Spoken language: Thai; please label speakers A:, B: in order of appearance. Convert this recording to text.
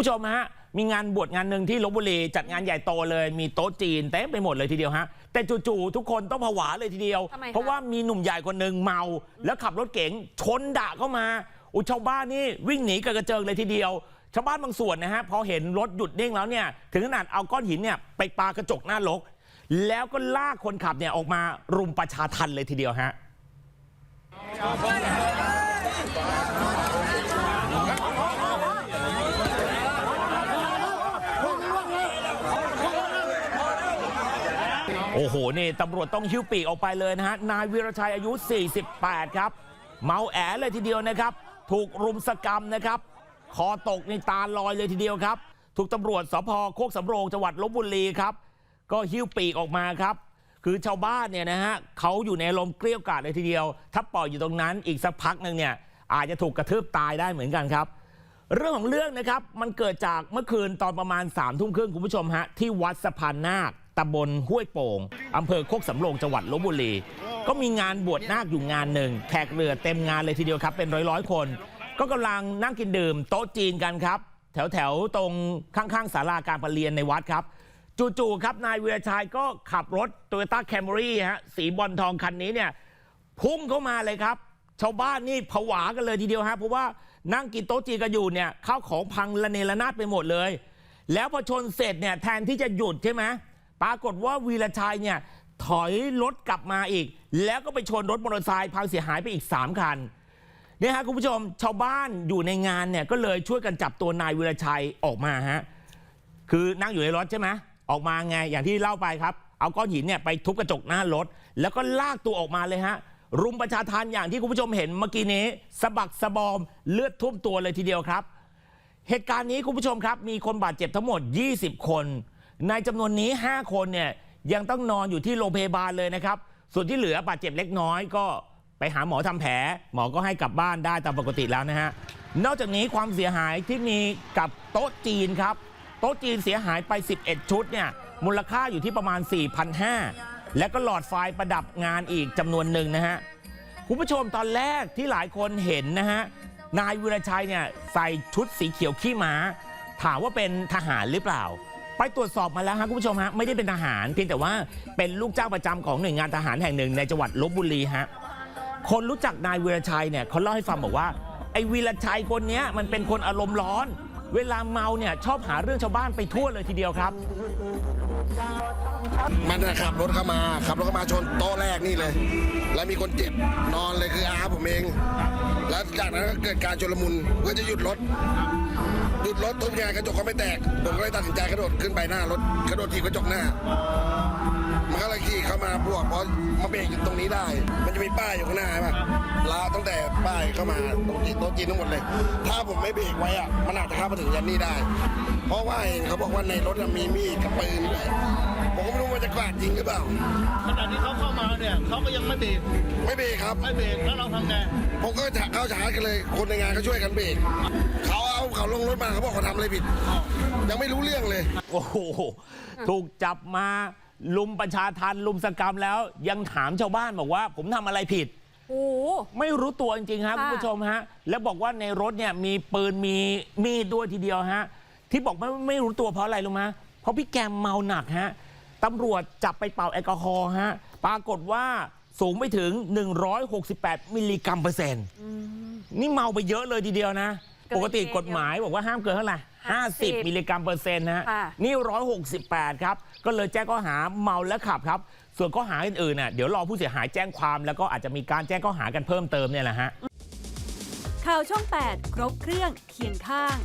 A: ผู้ชมฮะ มีงานบวชงานหนึ่งที่ลบบุรีจัดงานใหญ่โตเลย มีโต๊ะจีนเต็มไปหมดเลยทีเดียวฮะ แต่จู่ๆทุกคนต้องผวาเลยทีเดียว
B: ทำไมคะ
A: เพราะว่ามีหนุ่มใหญ่คนหนึ่งเมา แล้วขับรถเก๋งชนดะเข้ามา อุยชาวบ้านนี่วิ่งหนีกระเจิงเลยทีเดียว ชาวบ้านบางส่วนนะฮะพอเห็นรถหยุดนิ่งแล้วเนี่ยถึงขนาดเอาก้อนหินเนี่ยไปปากระจกหน้ารถแล้วก็ลากคนขับเนี่ยออกมารุมประชาทันเลยทีเดียวฮะ โอ้โห นี่ตำรวจต้องหิ้วปีกออกไปเลยนะฮะ นายวีรชัยอายุ 48 ครับ เมาแอเลยทีเดียวนะครับ ถูกรุมสกรรมนะครับ คอตกในตาลอยเลยทีเดียวครับ ถูกตำรวจสพโคกสำโรงจังหวัดลบบุรีครับ ก็หิ้วปีกออกมาครับ คือชาวบ้านเนี่ยนะฮะเขาอยู่ในลมเกลี้ยวกล่อมเลยทีเดียว ถ้าปล่อยอยู่ตรงนั้นอีกสักพักหนึ่งเนี่ยอาจจะถูกกระทืบตายได้เหมือนกันครับ เรื่องของเรื่องนะครับมันเกิดจากเมื่อคืนตอนประมาณ3ามทุ่มครึ่งคุณผู้ชมฮะที่วัดสะพานนาค ตำบลห้วยโป่งอำเภอโคกสำโรงจังหวัดลบบุรี ก็มีงานบวชนาคอยู่งานหนึ่งแขกเรือเต็มงานเลยทีเดียวครับ เป็นร้อยร้อยๆคน ก็กำลังนั่งกินดื่มโต๊ะจีนกันครับ แถวแถวๆตรงข้างๆศาลาการประเรียนในวัดครับ จู่ๆครับนายเวีรชัยก็ขับรถโตโยต้าแคมรี่ฮะสีบอลทองคันนี้เนี่ยพุ่งเข้ามาเลยครับ ชาวบ้านนี่ผวากันเลยทีเดียวฮะเพราะว่านั่งกินโต๊ะจีนกันอยู่เนี่ยข้าวของพังระเนระนาดไปหมดเลย แล้วพอชนเสร็จเนี่ยแทนที่จะหยุดใช่ไหม ปรากฏว่าวีรชัยเนี่ยถอยรถกลับมาอีก แล้วก็ไปชนรถมอเตอร์ไซค์พังเสียหายไปอีก 3 คันเนี่ยฮะคุณผู้ชมชาวบ้านอยู่ในงานเนี่ยก็เลยช่วยกันจับตัวนายวีรชัยออกมาฮะคือนั่งอยู่ในรถใช่ไหมออกมาไงอย่างที่เล่าไปครับ เอาก้อนหินเนี่ยไปทุบกระจกหน้ารถ แล้วก็ลากตัวออกมาเลยฮะรุมประชาทานอย่างที่คุณผู้ชมเห็นเมื่อกี้นี้สะบักสะบอมเลือดท่วมตัวเลยทีเดียวครับ เหตุการณ์นี้คุณผู้ชมครับ มีคนบาดเจ็บทั้งหมด 20 คน ในจำนวนนี้ 5 คนเนี่ยยังต้องนอนอยู่ที่โรงพยาบาลเลยนะครับ ส่วนที่เหลือบาดเจ็บเล็กน้อยก็ไปหาหมอทำแผล หมอก็ให้กลับบ้านได้ตามปกติแล้วนะฮะ นอกจากนี้ความเสียหายที่มีกับโต๊ะจีนครับ โต๊ะจีนเสียหายไป 11 ชุดเนี่ยมูลค่าอยู่ที่ประมาณ 4,500 และก็หลอดไฟประดับงานอีกจำนวนหนึ่งนะฮะ คุณผู้ชมตอนแรกที่หลายคนเห็นนะฮะ นายวิรชัยเนี่ยใส่ชุดสีเขียวขี้ม้า ถามว่าเป็นทหารหรือเปล่า ไปตรวจสอบมาแล้วฮะคุณผู้ชมฮะไม่ได้เป็นทหาร เพียงแต่ว่าเป็นลูกจ้างประจำของหน่วยงานทหารแห่งหนึ่งในจังหวัดลบบุรีฮะคนรู้จักนายวีรชัยเนี่ยเขาเล่าให้ฟังบอกว่าไอ้วีรชัยคนเนี้ยมันเป็นคนอารมณ์ร้อน เวลาเมาเนี่ยชอบหาเรื่องชาวบ้านไปทั่วเลยทีเดียวครับ
C: มันน่ะขับรถเข้ามาขับรถเข้ามาชนโต๊ะแรกนี่เลย แล้วมีคนเจ็บนอนเลยคืออาผมเอง แล้วจากนั้นก็เกิดการชลมุนเพื่อจะหยุดรถ หยุดรถทุบยังไงกระจกก็ไม่แตก ผมก็เลยตัดสินใจกระโดดขึ้นไปหน้ารถกระโดดทีบกระจกหน้า มันก็เลยขี่เข้ามาบวกเพราะมาเบรกอยู่ตรงนี้ได้ มันจะมีป้ายอยู่ข้างหน้าใช่ปะลาตั้งแต่ป้ายเข้ามาตรงจีนโต๊ะจีนทั้งหมดเลย ถ้าผมไม่เบรกไว้อะมันอาจจะเข้ามาถึงยันนี่ได้ เพราะว่าเห็นเขาบอกว่าในรถอะมีมีดกับปืนด้วยผมก็ไม่รู้ว่าจะกราดจริงหรือเปล่า
D: ขณะที่เขาเข้ามาเนี่ยเขาก็ยังไม่เบรก
C: ไม่เบรกครับ
D: ไม่เบรกแล้วเราทำไง
C: ผมก็จะเข้าชาร์จกันเลย คนในงานเขาช่วยกันเบรกเขา เอาเขาลงรถมาเขาบอกเขาทำอะไรผิด ยังไม่รู้เรื่องเลย
A: โอ้โห ถูกจับมาลุมประชาทันลุมสกรรมแล้ว ยังถามชาวบ้านบอกว่า ผมทำอะไรผิด
B: โอ้โห
A: ไม่รู้ตัวจริงๆฮะ
B: ค่ะ
A: คุณผู้ชมฮะ แล้วบอกว่าในรถเนี่ยมีปืนมีมีดด้วยทีเดียวฮะ ที่บอกไม่ไม่รู้ตัวเพราะอะไรรู้ไหมเพราะพี่แกมเมาหนักฮะตำรวจจับไปเป่าแอลกอฮอล์ฮะ ปรากฏว่าสูงไปถึง 168 มิลลิกรัมเปอร์เซ็นต์นี่เมาไปเยอะเลยทีเดียวนะ
B: เกิน
A: ปกติ
B: เกณฑ์
A: กฎหมายบอกว่าห้ามเกินเท่าไหร่
B: 50
A: 50มิลลิกรัมเปอร์เซ็นต์นะฮะ
B: ค่ะ
A: นี่ 168 ครับ ก็เลยแจ้งข้อหาเมาและขับครับ ส่วนข้อหาอื่นๆน่ะเดี๋ยวรอผู้เสียหายแจ้งความแล้วก็อาจจะมีการแจ้งข้อหากันเพิ่มเติมเนี่ยแหละฮะ
E: ข่าวช่อง 8 ครบเครื่องเคียงข้าง